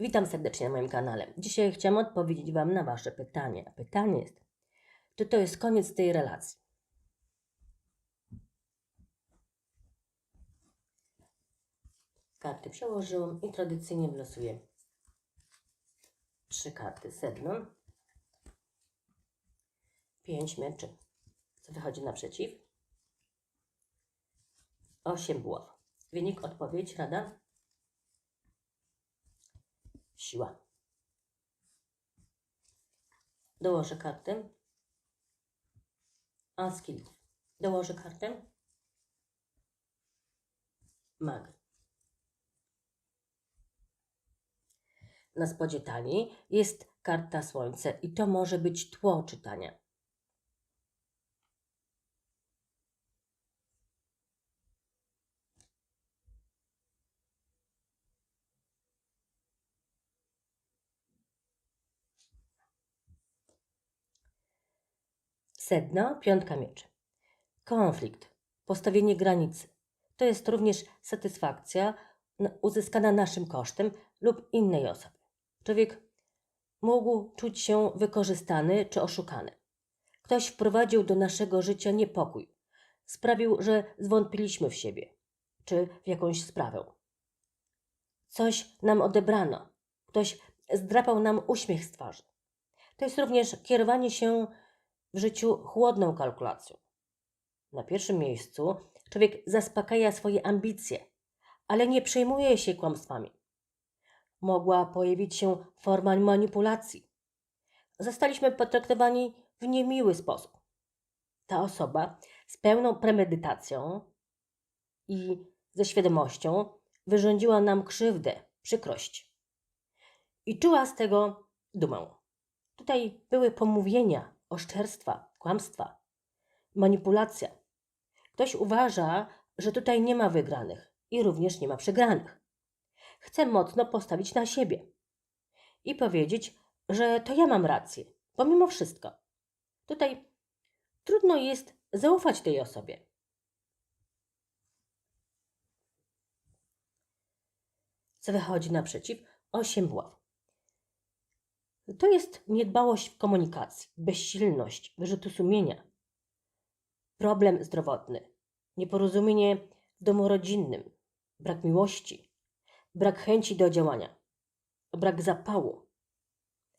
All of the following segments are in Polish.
Witam serdecznie na moim kanale. Dzisiaj chciałam odpowiedzieć Wam na Wasze pytanie. Pytanie jest, czy to jest koniec tej relacji? Karty przełożyłam i tradycyjnie wylosuję trzy karty sedno, pięć mieczy, co wychodzi naprzeciw, osiem buław. Wynik, odpowiedź, rada? Siła. Dołożę kartę. A skill. Dołożę kartę. Mag. Na spodzie talii jest karta słońce i to może być tło czytania. Sedno, piątka mieczy. Konflikt, postawienie granicy. To jest również satysfakcja na- uzyskana naszym kosztem lub innej osoby. Człowiek mógł czuć się wykorzystany czy oszukany. Ktoś wprowadził do naszego życia niepokój. Sprawił, że zwątpiliśmy w siebie czy w jakąś sprawę. Coś nam odebrano. Ktoś zdrapał nam uśmiech z twarzy. To jest również kierowanie się w życiu chłodną kalkulacją. Na pierwszym miejscu człowiek zaspokaja swoje ambicje, ale nie przejmuje się kłamstwami. Mogła pojawić się forma manipulacji. Zostaliśmy potraktowani w niemiły sposób. Ta osoba z pełną premedytacją i ze świadomością wyrządziła nam krzywdę, przykrość. I czuła z tego dumę. Tutaj były pomówienia, oszczerstwa, kłamstwa, manipulacja. Ktoś uważa, że tutaj nie ma wygranych i również nie ma przegranych. Chce mocno postawić na siebie i powiedzieć, że to ja mam rację, pomimo wszystko. Tutaj trudno jest zaufać tej osobie. Co wychodzi naprzeciw? Osiem buław. To jest niedbałość w komunikacji, bezsilność, wyrzutu sumienia, problem zdrowotny, nieporozumienie w domu rodzinnym, brak miłości, brak chęci do działania, brak zapału.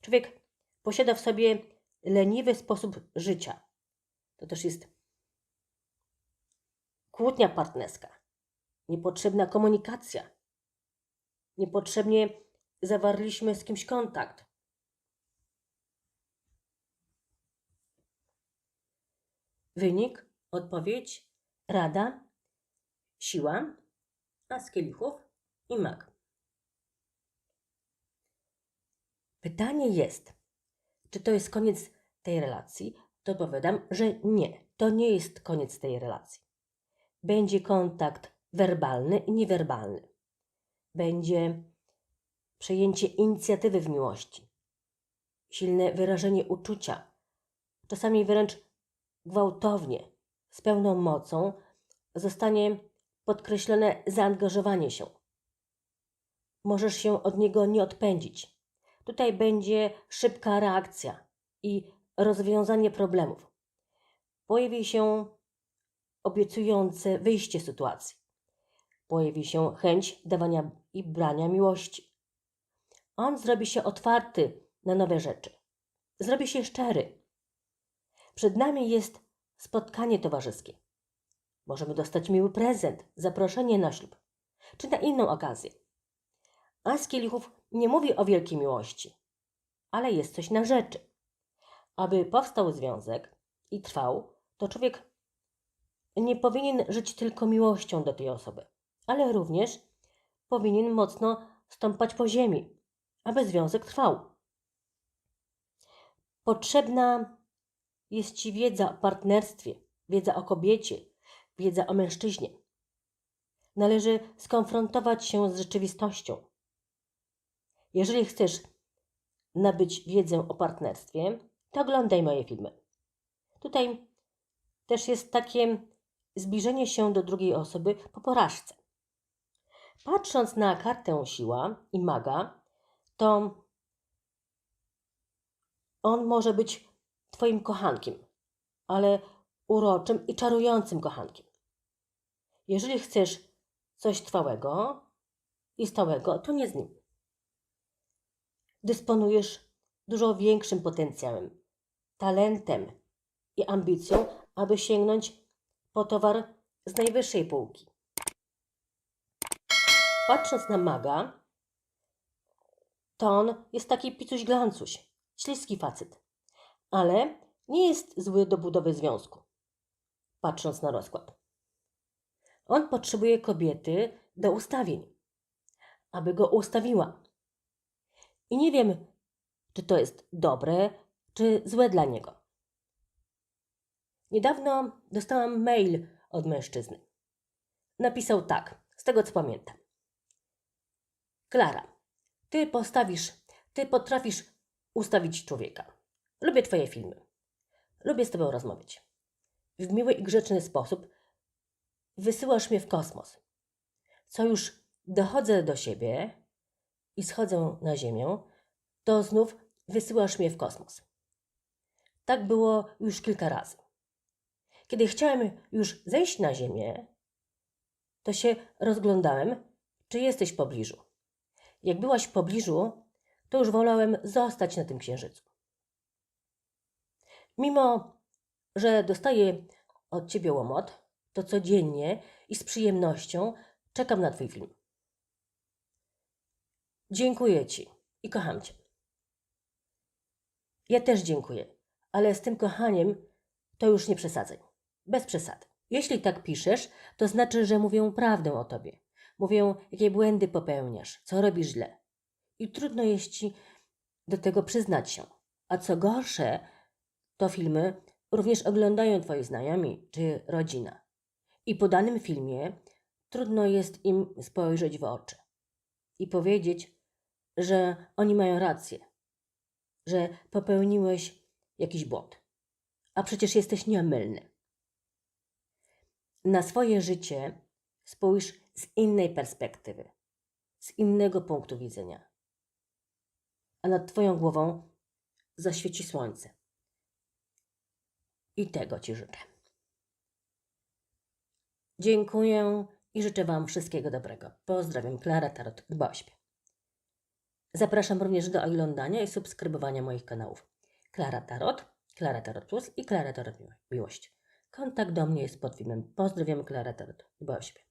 Człowiek posiada w sobie leniwy sposób życia. To też jest kłótnia partnerska, niepotrzebna komunikacja. Niepotrzebnie zawarliśmy z kimś kontakt. Wynik, odpowiedź, rada, siła, a z kielichów i mag. Pytanie jest, czy to jest koniec tej relacji? To odpowiadam, że nie, to nie jest koniec tej relacji. Będzie kontakt werbalny i niewerbalny. Będzie przejęcie inicjatywy w miłości, silne wyrażenie uczucia, czasami wręcz gwałtownie, z pełną mocą, zostanie podkreślone zaangażowanie się. Możesz się od niego nie odpędzić. Tutaj będzie szybka reakcja i rozwiązanie problemów. Pojawi się obiecujące wyjście z sytuacji. Pojawi się chęć dawania i brania miłości. On zrobi się otwarty na nowe rzeczy. Zrobi się szczery. Przed nami jest spotkanie towarzyskie. Możemy dostać miły prezent, zaproszenie na ślub, czy na inną okazję. A z kielichów nie mówi o wielkiej miłości, ale jest coś na rzeczy. Aby powstał związek i trwał, to człowiek nie powinien żyć tylko miłością do tej osoby, ale również powinien mocno stąpać po ziemi, aby związek trwał. Potrzebna jest Ci wiedza o partnerstwie, wiedza o kobiecie, wiedza o mężczyźnie. Należy skonfrontować się z rzeczywistością. Jeżeli chcesz nabyć wiedzę o partnerstwie, to oglądaj moje filmy. Tutaj też jest takie zbliżenie się do drugiej osoby po porażce. Patrząc na kartę siła i maga, to on może być Twoim kochankiem, ale uroczym i czarującym kochankiem. Jeżeli chcesz coś trwałego i stałego, to nie z nim. Dysponujesz dużo większym potencjałem, talentem i ambicją, aby sięgnąć po towar z najwyższej półki. Patrząc na maga, to on jest taki picuś glancuś, śliski facet, ale nie jest zły do budowy związku, patrząc na rozkład. On potrzebuje kobiety do ustawień, aby go ustawiła. I nie wiem, czy to jest dobre, czy złe dla niego. Niedawno dostałam mail od mężczyzny. Napisał tak, z tego co pamiętam. Klara, ty postawisz, ty potrafisz ustawić człowieka. Lubię twoje filmy. Lubię z tobą rozmawiać. W miły i grzeczny sposób wysyłasz mnie w kosmos. Co już dochodzę do siebie i schodzę na ziemię, to znów wysyłasz mnie w kosmos. Tak było już kilka razy. Kiedy chciałem już zejść na ziemię, to się rozglądałem, czy jesteś w pobliżu. Jak byłaś w pobliżu, to już wolałem zostać na tym księżycu. Mimo, że dostaję od ciebie łomot, to codziennie i z przyjemnością czekam na twój film. Dziękuję ci i kocham cię. Ja też dziękuję, ale z tym kochaniem to już nie przesadzaj. Bez przesady. Jeśli tak piszesz, to znaczy, że mówię prawdę o tobie. Mówię, jakie błędy popełniasz, co robisz źle. I trudno jest ci do tego przyznać się. A co gorsze, to filmy również oglądają twoi znajomi czy rodzina. I po danym filmie trudno jest im spojrzeć w oczy i powiedzieć, że oni mają rację, że popełniłeś jakiś błąd. A przecież jesteś nieomylny. Na swoje życie spójrz z innej perspektywy, z innego punktu widzenia. A nad Twoją głową zaświeci słońce. I tego Ci życzę. Dziękuję i życzę Wam wszystkiego dobrego. Pozdrawiam, Klara Tarot, siebie. Zapraszam również do oglądania i subskrybowania moich kanałów. Klara Tarot, Klara Tarot Plus i Klara Tarot Miłość. Kontakt do mnie jest pod filmem. Pozdrawiam, Klara Tarot, siebie.